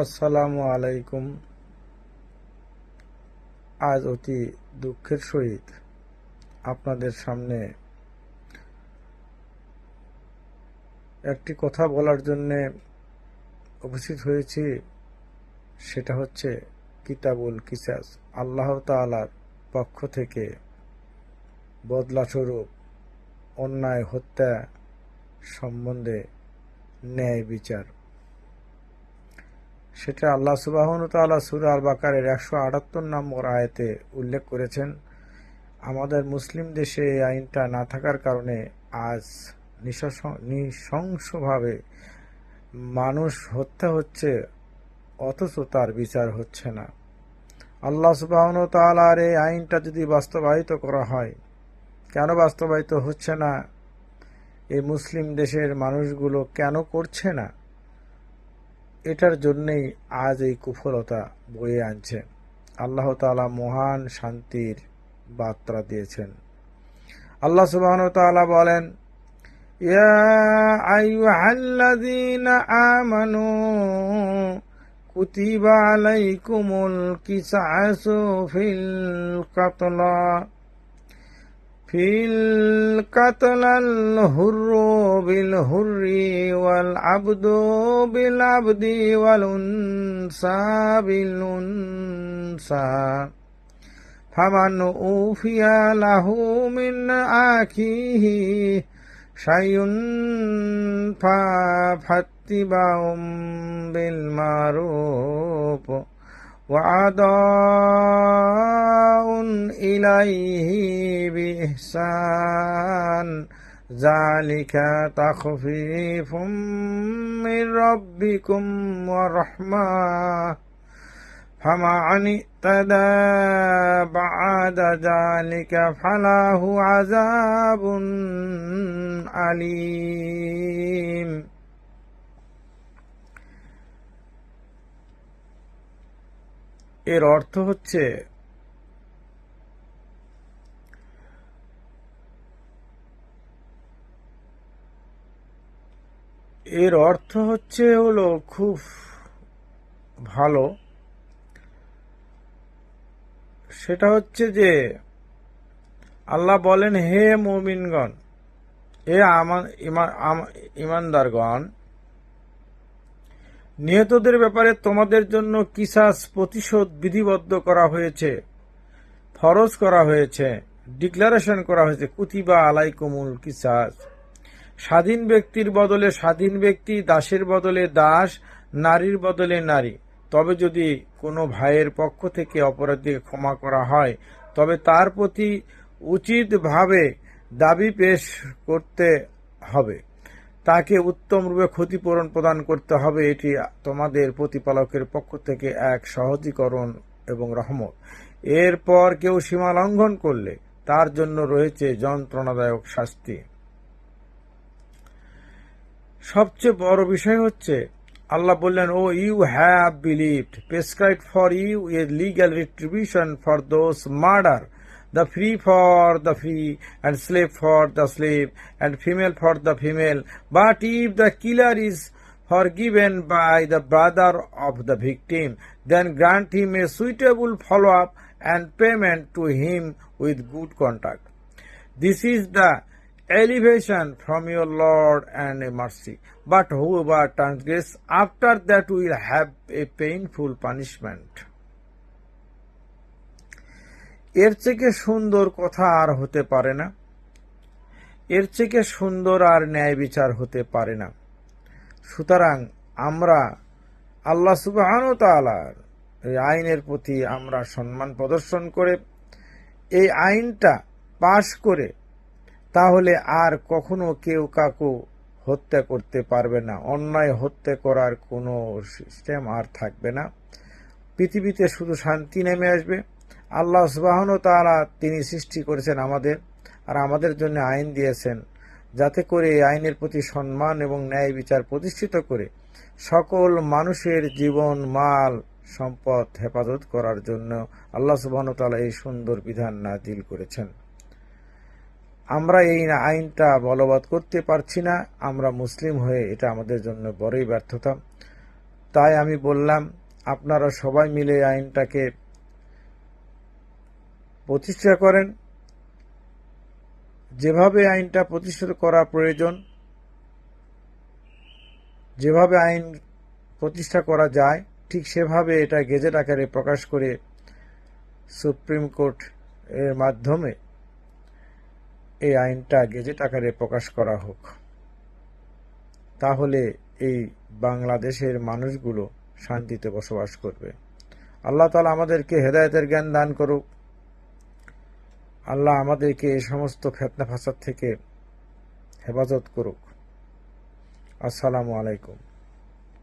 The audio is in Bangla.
আসসালামু আলাইকুম। আজ অতি দুঃখের সহিত আপনাদের সামনে একটি কথা বলার জন্যে উপস্থিত হয়েছি, সেটা হচ্ছে কিতাবুল কিসাস, আল্লাহ তাআলার পক্ষ থেকে বদলাস্বরূপ অন্যায় হত্যা সম্বন্ধে ন্যায় বিচার। সেটা আল্লাহ সুবাহন তাল্লাহ সুর আল বাকারের একশো আটাত্তর নম্বর আয়তে উল্লেখ করেছেন, আমাদের মুসলিম দেশে এই আইনটা না থাকার কারণে আজ নিঃশস- নৃশংসভাবে মানুষ হত্যা হচ্ছে, অথচ তার বিচার হচ্ছে না। আল্লাহ সুবাহন তালার এই আইনটা যদি বাস্তবায়িত করা হয়, কেন বাস্তবায়িত হচ্ছে না? এই মুসলিম দেশের মানুষগুলো কেন করছে না? এটার জন্যেই আজ এই কুফলতা বয়ে আনছে। আল্লাহ তাআলা মহান শান্তির বার্তা দিয়েছেন। আল্লাহ সুবহান তাআলা বলেন আমানু কুতিবা আলাইকুমুল কিসাসু ফিল কাতলা। في القتل الهر بالهر والعبد بالعبد والأنثى بالأنثى فمن أوفي له من أخيه شيء فاتباع بالمعروف وعداء إليه بإحسان. ذلك تخفيف من ربكم ورحمة. فمن اهتدى بعد ذلك فله عذاب أليم. এর অর্থ হচ্ছে এর অর্থ হচ্ছে হলো খুব ভালো। সেটা হচ্ছে যে আল্লাহ বলেন, হে মুমিনগণ, হে আমার ইমানদারগণ নিহতদের ব্যাপারে তোমাদের জন্য কিসাস প্রতিশোধ বিধিবদ্ধ করা হয়েছে। ফরজ করা হয়েছে। ডিক্লারেশন করা হয়েছে, কুতিবা আলাই আলাইকুমুল কিসাস। স্বাধীন ব্যক্তির বদলে স্বাধীন ব্যক্তি, দাসের বদলে দাস, নারীর বদলে নারী। তবে যদি কোনো ভাইয়ের পক্ষ থেকে অপরাধীকে ক্ষমা করা হয়, তবে তার প্রতি উচিতভাবে দাবি পেশ করতে হবে। তাকে উত্তম রূপে ক্ষতিপূরণ প্রদান করতে হবে, এটি তোমাদের প্রতিপালকের পক্ষ থেকে এক সহজীকরণ এবং রহমত। এরপর কেউ সীমা লঙ্ঘন করলে তার জন্য রয়েছে যন্ত্রণাদায়ক শাস্তি। সবচেয়ে বড় বিষয় হচ্ছে, আল্লাহ বললেন O you have believed prescribed for you a legal retribution for those murder the free for the free and slave for the slave and female for the female. But if the killer is forgiven by the brother of the victim then grant him a suitable follow up and payment to him with good conduct. This is the elevation from your lord and a mercy. But whoever transgress after that will have a painful punishment এর থেকে সুন্দর কথা আর হতে পারে না। এর থেকে সুন্দর আর ন্যায় বিচার হতে পারে না। সুতরাং আমরা আল্লাহ সুবাহন তালার এই আইনের প্রতি আমরা সম্মান প্রদর্শন করে এই আইনটা পাশ করে তাহলে আর কখনো কেউ কাকু হত্যা করতে পারবে না। অন্যায় হত্যা করার কোনো সিস্টেম আর থাকবে না। পৃথিবীতে শুধু শান্তি নেমে আসবে। আল্লাহ সুবাহন তারা তিনি সৃষ্টি করেছেন আমাদের আর আমাদের জন্য আইন দিয়েছেন যাতে করে এই আইনের প্রতি সম্মান এবং ন্যায় বিচার প্রতিষ্ঠিত করে সকল মানুষের জীবন, মাল, সম্পদ হেফাজত করার জন্য আল্লাহ সুবাহন তালা এই সুন্দর বিধান নাজিল করেছেন। আমরা এই আইনটা বলবৎ করতে পারছি না, আমরা মুসলিম হয়ে এটা আমাদের জন্য বড়ই ব্যর্থতা। তাই আমি বললাম, আপনারা সবাই মিলে আইনটাকে প্রতিষ্ঠা করেন। যেভাবে আইনটা প্রতিষ্ঠিত করা প্রয়োজন, যেভাবে আইন প্রতিষ্ঠা করা যায়, ঠিক সেভাবে এটা গেজেট আকারে প্রকাশ করে সুপ্রিম কোর্ট এর মাধ্যমে এই আইনটা গেজেট আকারে প্রকাশ করা হোক। তাহলে এই বাংলাদেশের মানুষগুলো শান্তিতে বসবাস করবে। আল্লাহ তালা আমাদেরকে হেদায়তের জ্ঞান দান করুক। আল্লাহ আমাদেরকে এই সমস্ত ফেতনা ফাসাদ থেকে হেফাজত করুক। আসসালামু আলাইকুম।